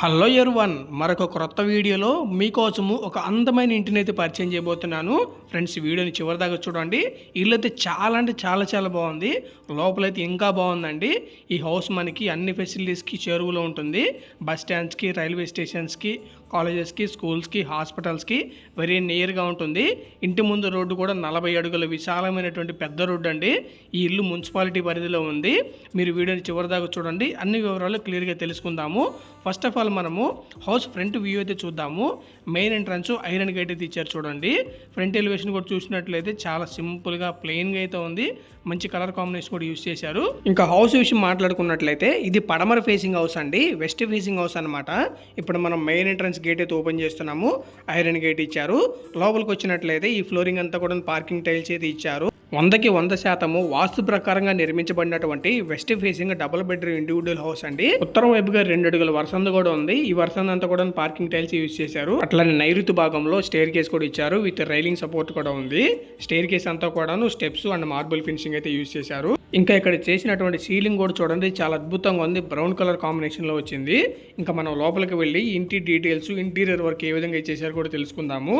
Hello one మరొక క్రొత్త వీడియోలో మీకోసము ఒక అందమైన ఇంటిని అయితే పరిచయం చేయబోతున్నాను. ఫ్రెండ్స్ వీడియోని చివరి దాకా చూడండి. ఇల్లు అయితే చాలా అంటే చాలా చాలా బాగుంది. లోపలైతే ఇంకా బాగుందండి. ఈ హౌస్ మనకి అన్ని ఫెసిలిటీస్కి చేరువలో ఉంటుంది. బస్ స్టాండ్స్కి రైల్వే స్టేషన్స్కి కాలేజెస్కి స్కూల్స్కి హాస్పిటల్స్కి వెరీ నియర్గా ఉంటుంది. ఇంటి ముందు రోడ్డు కూడా నలభై అడుగుల విశాలమైనటువంటి పెద్ద రోడ్డు అండి. ఈ ఇల్లు మున్సిపాలిటీ పరిధిలో ఉంది. మీరు వీడియోని చివరిదాకా చూడండి. అన్ని వివరాలు క్లియర్గా తెలుసుకుందాము. ఫస్ట్ ఆఫ్ ఆల్ మనము హౌస్ ఫ్రంట్ వ్యూ అయితే చూద్దాము. మెయిన్ ఎంట్రన్స్ ఐరన్ గేట్ అయితే ఇచ్చారు చూడండి. ఫ్రంట్ ఎలివేషన్ కూడా చూసినట్లయితే చాలా సింపుల్గా ప్లెయిన్గా అయితే ఉంది. మంచి కలర్ కాంబినేషన్ కూడా యూస్ చేశారు. ఇంకా హౌస్ విషయం మాట్లాడుకున్నట్లయితే ఇది పడమర ఫేసింగ్ హౌస్ అండి. వెస్ట్ ఫేసింగ్ హౌస్ అనమాట ఇప్పుడు మనం మెయిన్ ఎంట్రన్స్ గేట్ అయితే ఓపెన్ చేస్తున్నాము. ఐరన్ గేట్ ఇచ్చారు. లోపలికి వచ్చినట్లయితే ఈ ఫ్లోరింగ్ అంతా కూడా పార్కింగ్ టైల్స్ అయితే ఇచ్చారు. వందకి వంద శాతము వాస్తు ప్రకారంగా నిర్మించబడినటువంటి west facing double bedroom individual house అండి. ఉత్తరం వైపుగా రెండు అడుగుల వరసంద కూడా ఉంది. ఈ వరసంద అంతా కూడా పార్కింగ్ టైల్స్ యూజ్ చేశారు. అట్లానే నైరుతి భాగంలో స్టేర్ కేస్ కూడా ఇచ్చారు. విత్ రైలింగ్ సపోర్ట్ కూడా ఉంది. స్టేర్ కేస్ అంతా కూడాను స్టెప్స్ అండ్ మార్బుల్ ఫినిషింగ్ అయితే యూజ్ చేశారు. ఇంకా ఇక్కడ చేసినటువంటి సీలింగ్ కూడా చూడండి చాలా అద్భుతంగా ఉంది. బ్రౌన్ కలర్ కాంబినేషన్లో వచ్చింది. ఇంకా మనం లోపలికి వెళ్ళి ఇంటి డీటెయిల్స్ ఇంటీరియర్ వర్క్ ఏ విధంగా ఇచ్చేసారు కూడా తెలుసుకుందాము.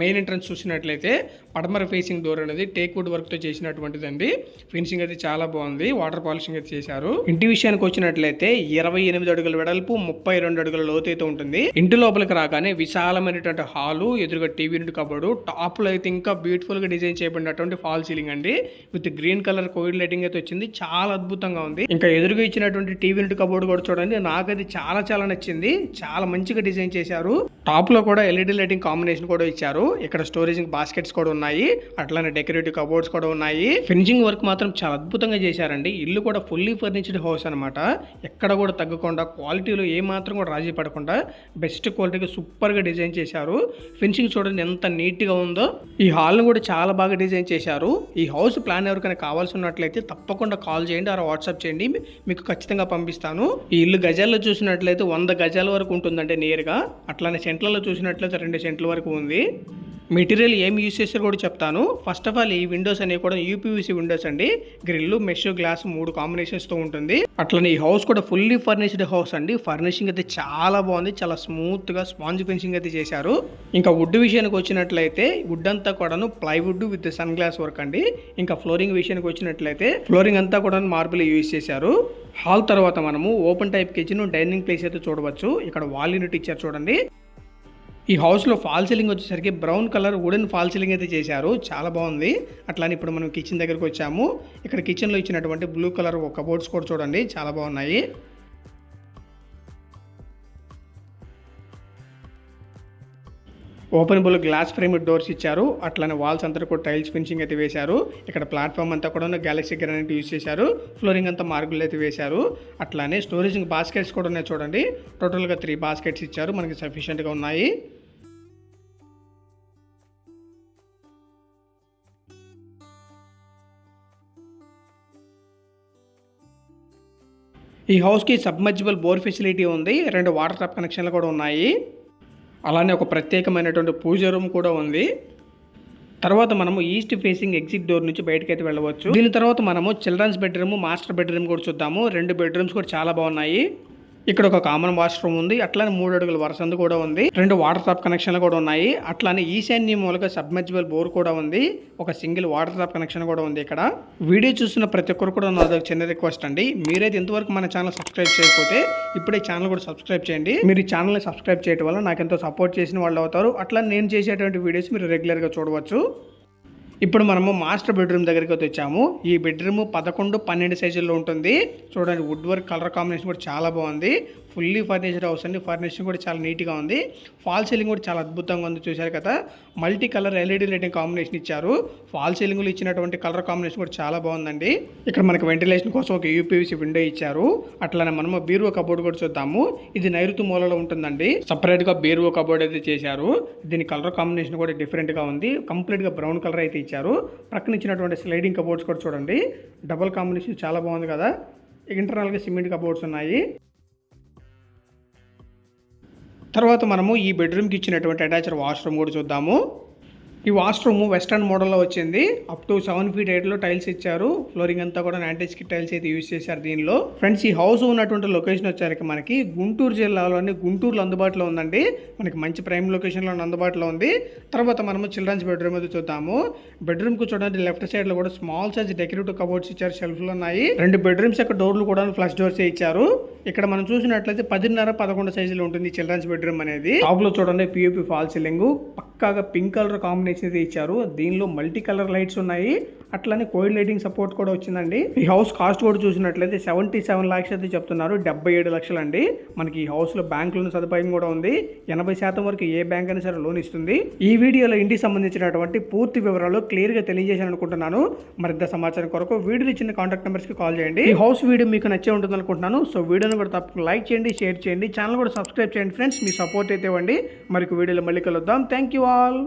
మెయిన్ ఎంట్రన్స్ చూసినట్లయితే పడమర ఫేసింగ్ డోర్ అనేది టేక్ వుడ్ వర్క్తో చేసినటువంటిదండి. ఫినిషింగ్ అయితే చాలా బాగుంది. వాటర్ పాలిషింగ్ అయితే చేశారు. ఇంటి విషయానికి వచ్చినట్లయితే ఇరవై ఎనిమిది అడుగుల వెడల్పు ముప్పై రెండు అడుగుల లోతు అయితే ఉంటుంది. ఇంటి లోపలికి రాగానే విశాలమైనటువంటి హాలు ఎదురుగా టీవీ నుండి కబడు టాప్లో అయితే ఇంకా బ్యూటిఫుల్గా డిజైన్ చేయబడినటువంటి ఫాల్ సీలింగ్ అండి. With green colour covid lighting అయితే వచ్చింది చాలా అద్భుతంగా ఉంది. ఇంకా ఎదురుగా ఇచ్చినటువంటి టీవీ నుండి కబోర్డు కూడా చూడండి. నాకైతే చాలా చాలా నచ్చింది. చాలా మంచిగా డిజైన్ చేశారు. టాప్లో కూడా ఎల్ఈడి లైటింగ్ కాంబినేషన్ కూడా ఇచ్చారు. ఇక్కడ స్టోరేజ్ బాస్కెట్స్ కూడా ఉన్నాయి. అట్లానే డెకరేటివ్ కబోర్డ్స్ కూడా ఉన్నాయి. ఫినిషింగ్ వర్క్ మాత్రం చాలా అద్భుతంగా చేశారండి. ఇల్లు కూడా ఫుల్లీ ఫర్నిచర్డ్ హౌస్ అనమాట ఎక్కడ కూడా తగ్గకుండా క్వాలిటీలో ఏ మాత్రం కూడా రాజీ పడకుండా బెస్ట్ క్వాలిటీగా సూపర్గా డిజైన్ చేశారు. ఫినిషింగ్ చూడండి ఎంత నీట్గా ఉందో. ఈ హాల్ను కూడా చాలా బాగా డిజైన్ చేశారు. ఈ హౌస్ ప్లాన్ ఎవరికైనా కావాల్సి ఉన్నట్లయితే తప్పకుండా కాల్ చేయండి అలా వాట్సాప్ చేయండి మీకు ఖచ్చితంగా పంపిస్తాను. ఈ ఇల్లు గజాల్లో చూసినట్లయితే వంద గజాల వరకు ఉంటుందంటే నేరుగా. అట్లానే సెంట్లలో చూసినట్లయితే రెండు సెంట్ల వరకు ఉంది. మెటీరియల్ ఏం యూస్ చేస్తారో కూడా చెప్తాను. ఫస్ట్ ఆఫ్ ఆల్ ఈ విండోస్ అనేవి కూడా యూపీవీసీ విండోస్ అండి. గ్రిల్ మెష్ గ్లాస్ మూడు కాంబినేషన్స్తో ఉంటుంది. అట్లనే ఈ హౌస్ కూడా ఫుల్లీ ఫర్నిష్డ్ హౌస్ అండి. ఫర్నిషింగ్ అయితే చాలా బాగుంది. చాలా స్మూత్గా స్పాంజ్ ఫినిషింగ్ అయితే చేశారు. ఇంకా వుడ్ విషయానికి వచ్చినట్లయితే వుడ్ అంతా కూడాను plywood with sun glass work అండి. ఇంకా ఫ్లోరింగ్ విషయానికి వచ్చినట్లయితే ఫ్లోరింగ్ అంతా కూడా మార్బుల్ యూస్ చేశారు. హాల్ తర్వాత మనము open type kitchen dining place అయితే చూడవచ్చు. ఇక్కడ వాల్ యూనిట్ ఇచ్చారు చూడండి. ఈ హౌస్లో ఫాల్ సీలింగ్ వచ్చేసరికి brown colour wooden fall ceiling అయితే చేశారు. చాలా బాగుంది. అట్లానే ఇప్పుడు మనం కిచెన్ దగ్గరకు వచ్చాము. ఇక్కడ కిచెన్లో ఇచ్చినటువంటి బ్లూ కలర్ ఒక కబోర్డ్స్ కూడా చూడండి. చాలా బాగున్నాయి. ఓపెనబుల్ గ్లాస్ ఫ్రేమ్ డోర్స్ ఇచ్చారు. అట్లానే వాల్స్ అంతా కూడా టైల్స్ ఫినిషింగ్ అయితే వేశారు. ఇక్కడ ప్లాట్ఫామ్ అంతా కూడా గ్యాలక్సీ గ్రానైట్ యూస్ చేశారు. ఫ్లోరింగ్ అంతా మార్బుల్ అయితే వేశారు. అట్లానే స్టోరేజ్ బాస్కెట్స్ కూడా ఉన్నాయి చూడండి. టోటల్గా త్రీ బాస్కెట్స్ ఇచ్చారు. మనకి సఫిషియెంట్గా ఉన్నాయి. ఈ హౌస్కి సబ్మర్జిబుల్ బోర్ ఫెసిలిటీ ఉంది. రెండు వాటర్ ట్యాప్ కనెక్షన్లు కూడా ఉన్నాయి. అలానే ఒక ప్రత్యేకమైనటువంటి పూజ రూమ్ కూడా ఉంది. తర్వాత మనము ఈస్ట్ ఫేసింగ్ ఎగ్జిట్ డోర్ నుంచి బయటకి అయితే వెళ్ళవచ్చు. దీని తర్వాత మనము చిల్డ్రన్స్ బెడ్రూమ్ మాస్టర్ బెడ్రూమ్ కూడా చూద్దాము. రెండు బెడ్రూమ్స్ కూడా చాలా బాగున్నాయి. ఇక్కడ ఒక కామన్ వాష్రూమ్ ఉంది. అట్లానే మూడు అడుగుల వరసందు కూడా ఉంది. రెండు వాటర్ టాప్ కనెక్షన్లు కూడా ఉన్నాయి. అట్లానే ఈశాన్య మూలక సబ్మెర్జిబుల్ బోర్ కూడా ఉంది. ఒక సింగిల్ వాటర్ టాప్ కనెక్షన్ కూడా ఉంది ఇక్కడ. వీడియో చూస్తున్న ప్రతి ఒక్కరు కూడా నాది చిన్న రిక్వెస్ట్ అండి. మీరైతే ఇంతవరకు మన ఛానల్ సబ్స్క్రైబ్ చేయకపోతే ఇప్పుడే ఛానల్ కూడా సబ్స్క్రైబ్ చేయండి. మీరు ఈ ఛానల్ని సబ్స్క్రైబ్ చేయడం వల్ల నాకు ఎంతో సపోర్ట్ చేసిన వాళ్ళు అవుతారు. అట్లా నేను చేసేటువంటి వీడియోస్ మీరు రెగ్యులర్గా చూడవచ్చు. ఇప్పుడు మనము మాస్టర్ బెడ్రూమ్ దగ్గరికి అయితే వచ్చాము. ఈ బెడ్రూమ్ పదకొండు పన్నెండు సైజుల్లో ఉంటుంది. చూడండి వుడ్ వర్క్ కలర్ కాంబినేషన్ కూడా చాలా బాగుంది. ఫుల్లీ ఫర్నిచర్ హౌస్ అండి. ఫర్నిషింగ్ కూడా చాలా నీట్గా ఉంది. ఫాల్ సీలింగ్ కూడా చాలా అద్భుతంగా ఉంది చూశారు కదా. Multi colour LED lighting combination ఇచ్చారు. ఫాల్ సీలింగ్లు ఇచ్చినటువంటి కలర్ కాంబినేషన్ కూడా చాలా బాగుందండి. ఇక్కడ మనకి వెంటిలేషన్ కోసం ఒక యూపీవీసీ విండో ఇచ్చారు. అట్లానే మనము బీరువ కబోర్డ్ కూడా చూద్దాము. ఇది నైరుతి మూలలో ఉంటుందండి. సపరేట్గా బీరువ కబోర్డ్ అయితే చేశారు. దీని కలర్ కాంబినేషన్ కూడా డిఫరెంట్గా ఉంది. కంప్లీట్గా బ్రౌన్ కలర్ అయితే ఇచ్చారు. ప్రక్కన ఇచ్చినటువంటి స్లైడింగ్ కబోర్డ్స్ కూడా చూడండి. డబుల్ కాంబినేషన్ చాలా బాగుంది కదా. ఇంటర్నల్గా సిమెంట్ కబోర్డ్స్ ఉన్నాయి. తర్వాత మనము ఈ బెడ్రూమ్కి ఇచ్చినటువంటి అటాచ్డ్ వాష్రూమ్ కూడా చూద్దాము. ఈ వాష్రూమ్ వెస్టర్న్ మోడల్లో వచ్చింది. అప్ టు సెవెన్ ఫీట్ ఎయిట్లో టైల్స్ ఇచ్చారు. ఫ్లోరింగ్ అంతా కూడా కి టైల్స్ అయితే యూస్ చేశారు దీనిలో. ఫ్రెండ్స్ ఈ హౌస్ ఉన్నటువంటి లొకేషన్ వచ్చారికి మనకి గుంటూరు జిల్లాలోని గుంటూరులో అందుబాటులో ఉందండి. మనకి మంచి ప్రైమ్ లొకేషన్లో అందుబాటులో ఉంది. తర్వాత మనము చిల్డ్రన్స్ బెడ్రూమ్ అయితే చూద్దాము. బెడ్రూమ్కు చూడండి లెఫ్ట్ సైడ్లో కూడా స్మాల్ సైజ్ డెకరేటివ్ కబోర్డ్స్ ఇచ్చారు షెల్ఫ్లు ఉన్నాయి. రెండు బెడ్రూమ్స్ యొక్క డోర్లు కూడా ఫ్లష్ డోర్స్ ఇచ్చారు. ఇక్కడ మనం చూసినట్లయితే పదిన్నర పదకొండు సైజులో ఉంటుంది చిల్డ్రన్స్ బెడ్రూమ్ అనేది. టాప్లో చూడండి పిఓపి ఫాల్ సీలింగ్ పక్కాగా పింక్ కలర్ కాంబినేషన్ అయితే ఇచ్చారు. దీనిలో మల్టీ కలర్ లైట్స్ ఉన్నాయి. అట్లనే కోయిడ్ లైటింగ్ సపోర్ట్ కూడా వచ్చిందండి. ఈ హౌస్ కాస్ట్ కూడా చూసినట్లయితే సెవెంటీ సెవెన్ లాక్స్ అయితే చెప్తున్నారు. డెబ్బై ఏడు లక్షలు అండి. మనకి ఈ హౌస్లో బ్యాంక్ లోన్ సదుపాయం కూడా ఉంది. ఎనభై శాతం వరకు ఏ బ్యాంక్ అయినా సరే లోన్ ఇస్తుంది. ఈ వీడియోలో ఇంటికి సంబంధించినటువంటి పూర్తి వివరాలు క్లియర్గా తెలియజేశాను అనుకుంటున్నాను. మరింత సమాచారం కొరకు వీడియోలు ఇచ్చిన కాంటాక్ట్ నెంబర్స్కి కాల్ చేయండి. ఈ హౌస్ వీడియో మీకు నచ్చే ఉంటుంది అనుకుంటున్నాను. సో వీడియోని కూడా తప్పకుండా లైక్ చేయండి షేర్ చేయండి. ఛానల్ కూడా సబ్స్క్రైబ్ చేయండి ఫ్రెండ్స్. మీ సపోర్ట్ అయితే ఇవ్వండి. మరికి వీడియోలో మళ్ళీ కలుద్దాం. Thank you all.